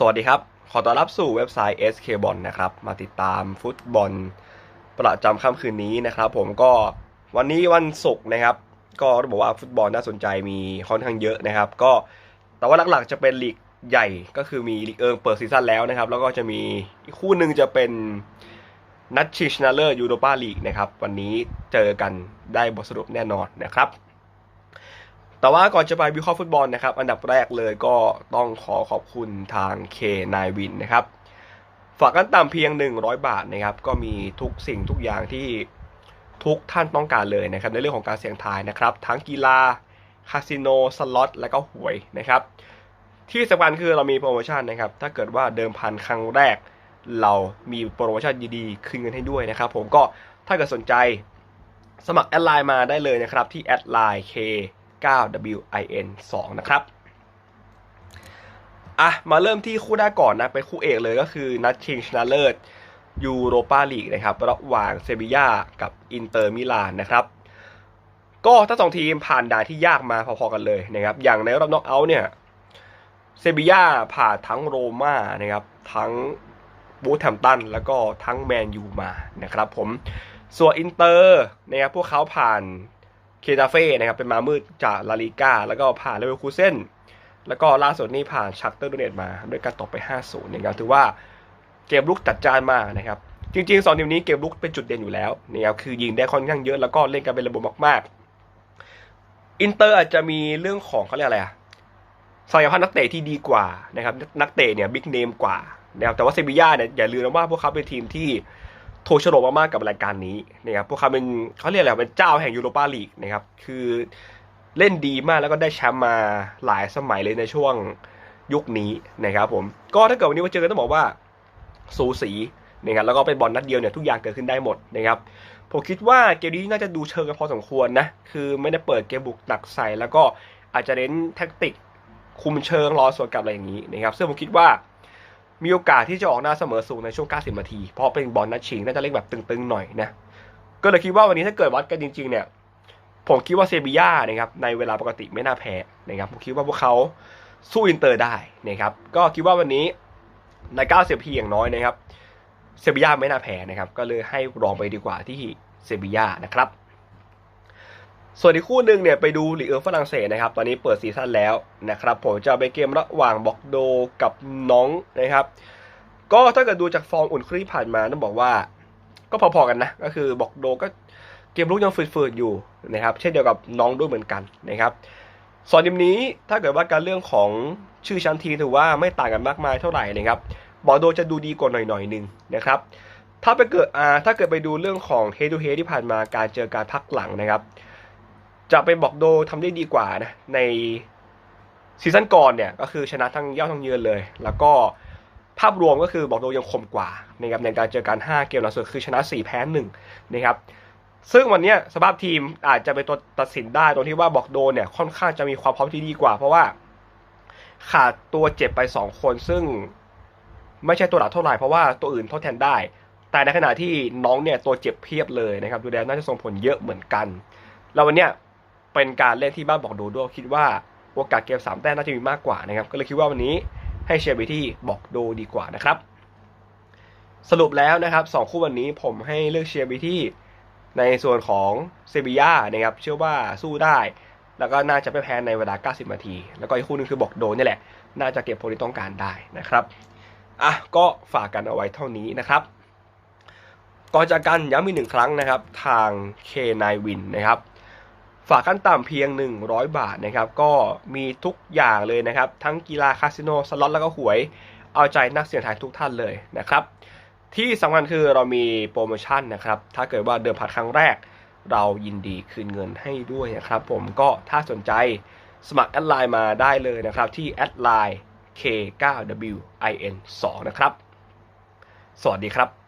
สวัสดีครับ ขอต้อนรับสู่เว็บไซต์ SK b o l นะครับ มาติดตามฟุตบอลประจำค่ำคืนนี้นะครับ ผมก็วันนี้วันศุกร์นะครับ ก็ต้องบอกว่าฟุตบอลน่าสนใจมีค่อนข้างเยอะนะครับ ก็แต่ว่าหลักๆจะเป็นลีกใหญ่ก็คือมีลีกเอิงเปิดซีซั่นแล้วนะครับ แล้วก็จะมีคู่หนึ่งจะเป็นนัดชิงชนะเลิศยูโรปาลีกนะครับ วันนี้เจอกันได้บทสรุปแน่นอนนะครับ แต่ว่าก่อนจะไปวิเคราะห์ฟุตบอลนะครับ อันดับแรกเลยก็ต้องขอขอบคุณทาง K9 Win นะครับ ฝากกันตามเพียง 100 บาทนะครับ ก็มีทุกสิ่งทุกอย่างที่ทุกท่านต้องการเลยนะครับ ในเรื่องของการเสี่ยงทายนะครับ ทั้งกีฬาคาสิโนสล็อตและก็หวยนะครับ ที่สำคัญคือเรามีโปรโมชั่นนะครับ ถ้าเกิดว่าเดิมพันครั้งแรก เรามีโปรโมชั่นดีๆ คืนเงินให้ด้วยนะครับ ผมก็ถ้าเกิดสนใจสมัครแอดไลน์มาได้เลยนะครับที่แอดไลน์ K 9WIN 2 นะครับอะมาเริ่มที่คู่แรกก่อนนะเป็นคู่เอกเลยก็คือนัดชิงชนะเลิศยูโรปาลีกนะครับระหว่างเซบียากับอินเตอร์มิลานนะครับ ก็ทั้งสองทีมผ่านด่านที่ยากมาพอๆกันเลยนะครับ อย่างในรอบน็อกเอาท์เนี่ยเซบียาผ่านทั้งโรม่านะครับ ทั้งบูธแฮมตัน แล้วก็ทั้งแมนยูมานะครับผมส่วนอินเตอร์นะครับพวกเขาผ่าน เคตาเฟ่นะครับเป็นมามืดจากลาลิก้าแล้วก็ผ่านเลเวอร์คูเซนแล้วก็ล่าสุดนี่ผ่านชักเตอร์ดูเนตมาด้วยการตกไป 5-0นะครับถือว่าเกมลุกจัดจ้านมากนะครับ จริงๆสองทีมนี้เกมลุกเป็นจุดเด่นอยู่แล้วนะครับคือยิงได้ค่อนข้างเยอะแล้วก็เล่นกันเป็นระบบมากๆอินเตอร์อาจจะมีเรื่องของเขาเรียกอะไรอะศักยภาพนักเตะที่ดีกว่านะครับนักเตะเนี่ยบิ๊กเนมกว่านะครับแต่ว่าเซบีย่าเนี่ยอย่าลืมนะว่าพวกเขาเป็นทีมที่ โทรฉลองมากๆกับรายการนี้นะครับพวกเขาเป็นเขาเรียกอะไรเป็นเจ้าแห่งยูโรปาลีกนะครับคือเล่นดีมากแล้วก็ได้แชมป์มาหลายสมัยเลยในช่วงยุคนี้นะครับผมก็ถ้าเกิดวันนี้มาเจอกันต้องบอกว่าสูสีนะครับแล้วก็เป็นบอลนัดเดียวเนี่ยทุกอย่างเกิดขึ้นได้หมดนะครับผมคิดว่าเกมนี้น่าจะดูเชิงกันพอสมควรนะคือไม่ได้เปิดเกมบุกหนักใส่แล้วก็อาจจะเน้นแท็กติกคุมเชิงรอส่วนกลับอะไรอย่างนี้นะครับซึ่งผมคิดว่า มีโอกาสที่จะออกหน้าเสมอสูงในช่วง 90 นาที เพราะเป็นบอลนัดชิงน่าจะเล่นแบบตึงๆหน่อยนะ ก็เลยคิดว่าวันนี้ถ้าเกิดวัดกันจริง ๆ เนี่ย ผมคิดว่าเซบีย่านะครับในเวลาปกติไม่น่าแพ้นะครับ ผมคิดว่าพวกเขาสู้อินเตอร์ได้นะครับ ก็คิดว่าวันนี้ใน 90นาทีอย่างน้อยนะครับ เซบีย่าไม่น่าแพ้นะครับ ก็เลยให้รองไปดีกว่าที่เซบีย่านะครับ ส่วนอีกคู่หนึ่งเนี่ยไปดูลีกเอิงฝรั่งเศสนะครับ ตอนนี้เปิดซีซั่นแล้วนะครับผมจะไปเกมระหว่างบอกโดกับน้องนะครับ ก็ถ้าเกิดดูจากฟอร์มอุ่นเครื่องที่ผ่านมาต้องบอกว่า ก็พอๆกันนะ ก็คือบอกโดก็เกมลุกยังฝืดๆอยู่นะครับ เช่นเดียวกับน้องด้วยเหมือนกันนะครับส่วนทีมนี้ถ้าเกิดว่าการเรื่องของชื่อชั้นทีถือว่าไม่ต่างกันมากมายเท่าไหร่นะครับบอกโดจะดูดีกว่าหน่อยๆหนึ่งนะครับถ้าไปเกิดอ่าถ้าเกิดไปดูเรื่องของ head to head ที่ผ่านมาการเจอการพักหลังนะครับ จะเป็นบอกโดทำได้ดีกว่านะในซีซั่นก่อนเนี่ยก็คือชนะทั้งเย่าทั้งเยือนเลย แล้วก็ภาพรวมก็คือบอกโดยังคมกว่านะครับในการเจอการ5เกมหล่าสุดคือชนะ 4 แพ้1นะครับซึ่งวันนี้สภาพทีมอาจจะเป็นตัวตัดสินได้ตรงที่ว่าบอกโดเนี่ยค่อนข้างจะมีความพร้อมที่ดีกว่า เพราะว่าขาดตัวเจ็บไป 2 คนซึ่งไม่ใช่ตัวหลักเท่าไหร่เพราะว่าตัวอื่นทดแทนได้ แต่ในขณะที่น้องเนี่ยตัวเจ็บเพียบเลยนะครับดูแลน่าจะส่งผลเยอะเหมือนกัน แล้ววันเนี้ย เป็นการเล่นที่บ้านบอกโดด้วยคิดว่าโอกาสเกมสามแต้มน่าจะมีมากกว่านะครับก็เลยคิดว่าวันนี้ให้เชียร์ไปที่บอกโดดีกว่านะครับสรุปแล้วนะครับสองคู่วันนี้ผมให้เลือกเชียร์ไปที่ในส่วนของเซบีย่านะครับเชื่อว่าสู้ได้ แล้วก็น่าจะไม่แพ้ในเวลา 90 นาที แล้วก็อีกคู่หนึงคือบอกโดนี่แหละ น่าจะเก็บโพลที่ต้องการได้นะครับอะก็ฝากกันเอาไว้เท่านี้นะครับก่อนจากกันย้ำอีกหนึ่งครั้งนะครับ ทาง K9 Win นะครับ ฝากขั้นต่ำเพียง 100 บาทนะครับก็มีทุกอย่างเลยนะครับ ทั้งกีฬาคาสิโนสล็อตแล้วก็หวย เอาใจนักเสี่ยงทายทุกท่านเลยนะครับ ที่สำคัญคือเรามีโปรโมชั่นนะครับ ถ้าเกิดว่าเดิมพันครั้งแรก เรายินดีคืนเงินให้ด้วยนะครับ ผมก็ถ้าสนใจสมัครแอดไลน์มาได้เลยนะครับที่แอดไลน์ K9WIN2 นะครับ สวัสดีครับ